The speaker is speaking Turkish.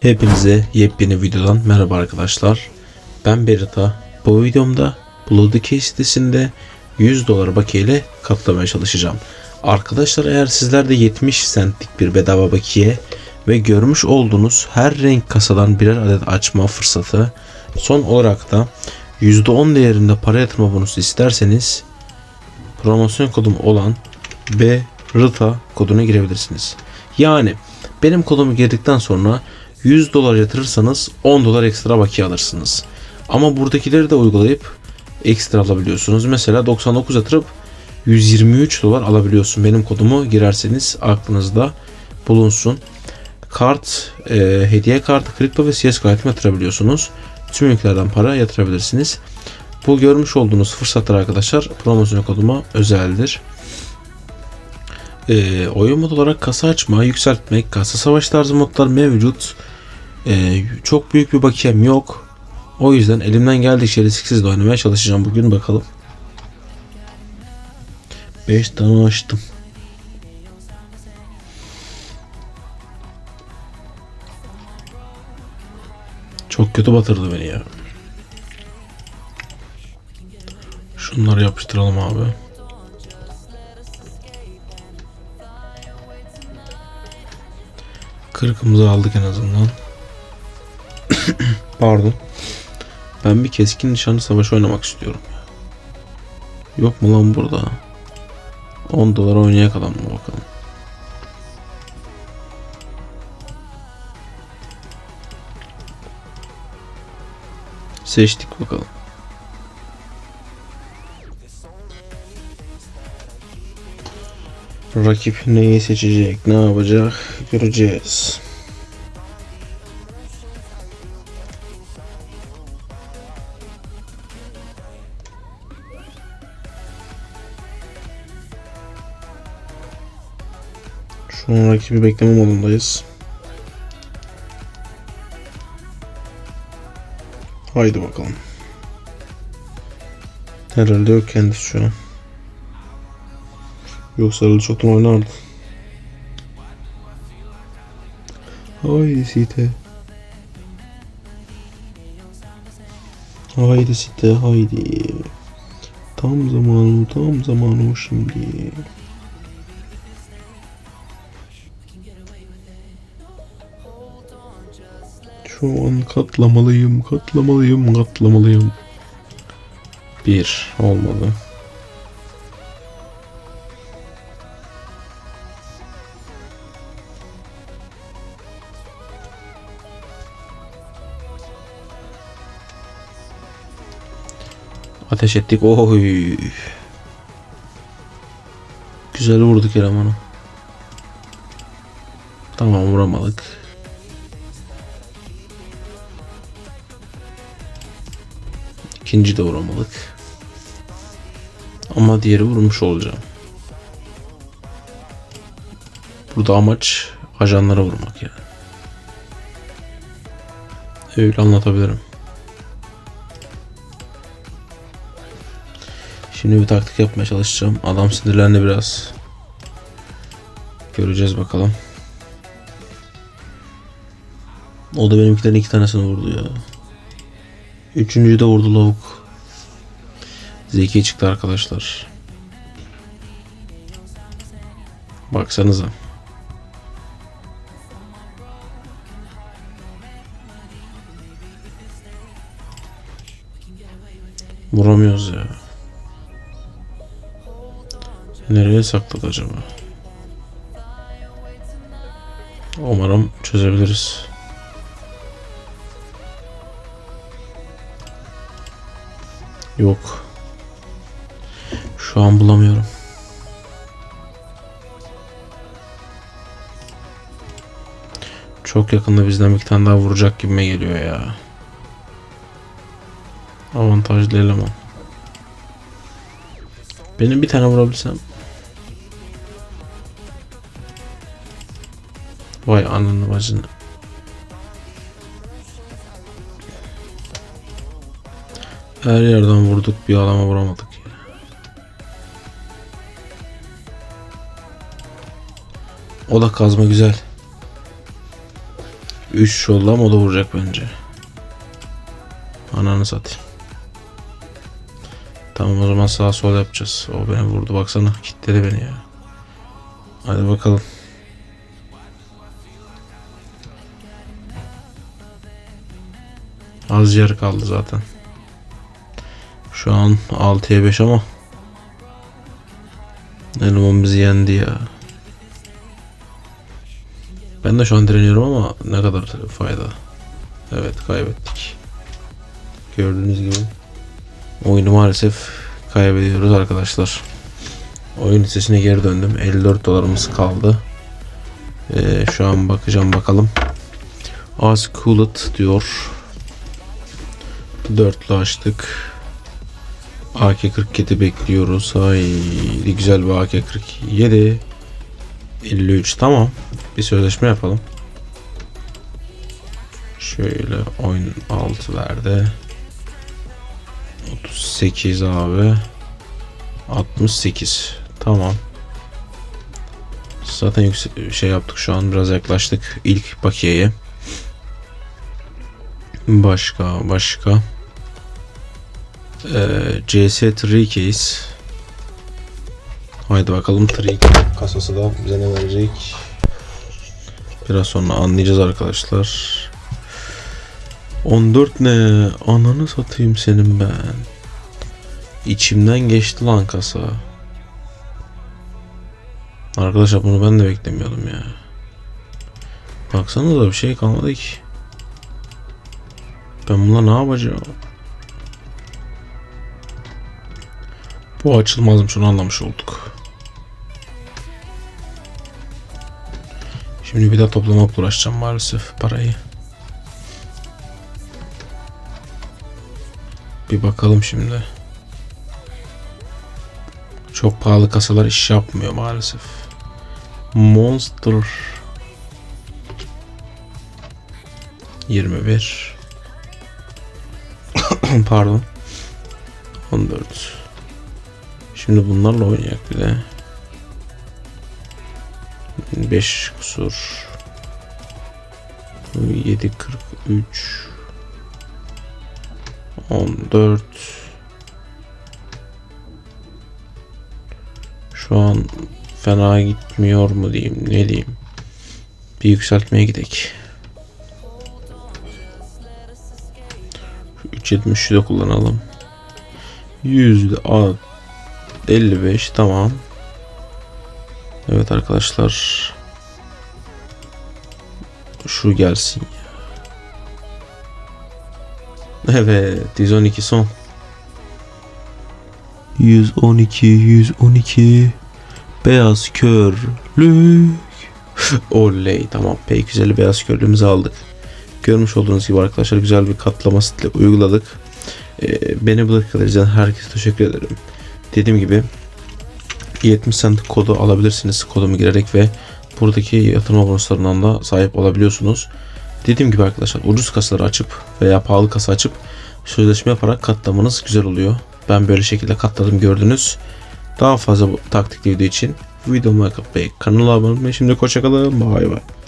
Hepinize yepyeni videodan merhaba arkadaşlar. Ben Berita. Bu videomda Bloody Case sitesinde 100 dolar bakiye ile katlamaya çalışacağım. Arkadaşlar eğer sizler de 70 centlik bir bedava bakiye ve görmüş olduğunuz her renk kasadan birer adet açma fırsatı son olarak da %10 değerinde para yatırma bonusu isterseniz promosyon kodum olan B RITA koduna girebilirsiniz. Yani benim kodumu girdikten sonra 100 dolar yatırırsanız 10 dolar ekstra bakiye alırsınız. Ama buradakileri de uygulayıp ekstra alabiliyorsunuz. Mesela 99 yatırıp 123 dolar alabiliyorsun. Benim kodumu girerseniz aklınızda bulunsun. Kart, e, hediye kartı, kripto ve CS kartı yatırabiliyorsunuz. Tüm ülkelerden para yatırabilirsiniz. Bu görmüş olduğunuz fırsatlar arkadaşlar promosyon koduma özeldir. E, oyun mod olarak kasa açma, yükseltmek, kasa savaş tarzı modlar mevcut. E, çok büyük bir bakiyem yok. O yüzden elimden geldikçe risksiz de oynamaya çalışacağım bugün bakalım. 5 tane açtım. Çok kötü batırdı beni ya. Şunları yapıştıralım abi. Kırkımızı aldık en azından. Pardon. Ben bir keskin nişanlı savaş oynamak istiyorum. Yok mu lan burada? 10 dolar oynayak adam mı bakalım. Seçtik bakalım. Rakip neyi seçecek, ne yapacak göreceğiz. Şu an rakibi bekleme modundayız. Haydi bakalım. Herhalde yok kendisi şu an. Yoksa öyle çoktan oynardı. Haydi site. Haydi site haydi. Tam zamanı tam zamanı o şimdi. Şu an katlamalıyım, katlamalıyım, katlamalıyım. Bir olmadı. Ateş ettik. Oy. Güzel vurduk elemanı. Tamam vuramadık. İkinci de vuramadık. Ama diğeri vurmuş olacağım. Burada amaç ajanlara vurmak yani. Öyle anlatabilirim. Şimdi bir taktik yapmaya çalışacağım. Adam sinirlendi biraz. Göreceğiz bakalım. O da benimkilerin iki tanesini vurdu ya. Üçüncüyü de vurdu lavuk. Zeki çıktı arkadaşlar. Baksanıza. Vuramıyoruz ya. Nereye sakladı acaba? Umarım çözebiliriz. Yok. Şu an bulamıyorum. Çok yakında bizden bir tane daha vuracak gibime geliyor ya. Avantajlı eleman. Benim bir tane vurabilsem. Vay ananı bacını. Her yerden vurduk bir adama vuramadık. O da kazma güzel. 3 oldu ama o da vuracak bence. Ananı satayım. Tamam o zaman sağ sol yapacağız. O beni vurdu baksana. Kitledi beni ya. Hadi bakalım. Az yer kaldı zaten. Şu an 6'ya 5 ama Eleman bizi yendi ya. Ben de şu an direniyorum ama ne kadar fayda. Evet kaybettik. Gördüğünüz gibi oyunu maalesef kaybediyoruz arkadaşlar. Oyun listesine geri döndüm. 54 dolarımız kaldı. Ee, şu an bakacağım bakalım. Az Coolit diyor. Dörtlü açtık. AK-47 bekliyoruz. Haydi güzel bir AK-47. 53 tamam. Bir sözleşme yapalım. Şöyle oyun 6 verdi. 38 abi. 68. Tamam. Zaten yüksek şey yaptık şu an biraz yaklaştık ilk bakiyeye. Başka başka. Ee, CS3 case. Haydi bakalım 3 kasası da bize ne verecek. Biraz sonra anlayacağız arkadaşlar. 14 ne? Ananı satayım senin ben. İçimden geçti lan kasa. Arkadaşlar bunu ben de beklemiyordum ya. Baksanıza bir şey kalmadı ki. Ben bununla ne yapacağım? Bu açılmazmış onu anlamış olduk. Şimdi bir daha toplamakla uğraşacağım maalesef parayı. Bir bakalım şimdi. Çok pahalı kasalar iş yapmıyor maalesef. Monster 21 Pardon 14 Şimdi bunlarla oynayak bir de. 5 kusur. 7 43 14 Şu an fena gitmiyor mu diyeyim ne diyeyim? Bir yükseltmeye gidek. Şu 3.73'ü de kullanalım. Yüzde a- 55 tamam. Evet arkadaşlar. Şu gelsin. Evet 112 son. 112 112 Beyaz körlük Oley tamam P250 beyaz körlüğümüzü aldık Görmüş olduğunuz gibi arkadaşlar güzel bir katlama stili uyguladık ee, Beni izleyen herkese teşekkür ederim Dediğim gibi 70 cent kodu alabilirsiniz kodumu girerek ve buradaki yatırma bonuslarından da sahip olabiliyorsunuz. Dediğim gibi arkadaşlar ucuz kasaları açıp veya pahalı kasa açıp sözleşme yaparak katlamanız güzel oluyor. Ben böyle şekilde katladım gördünüz. Daha fazla bu taktikli video için videomu like atmayı, kanala abone olmayı şimdi hoşçakalın. Bay bay.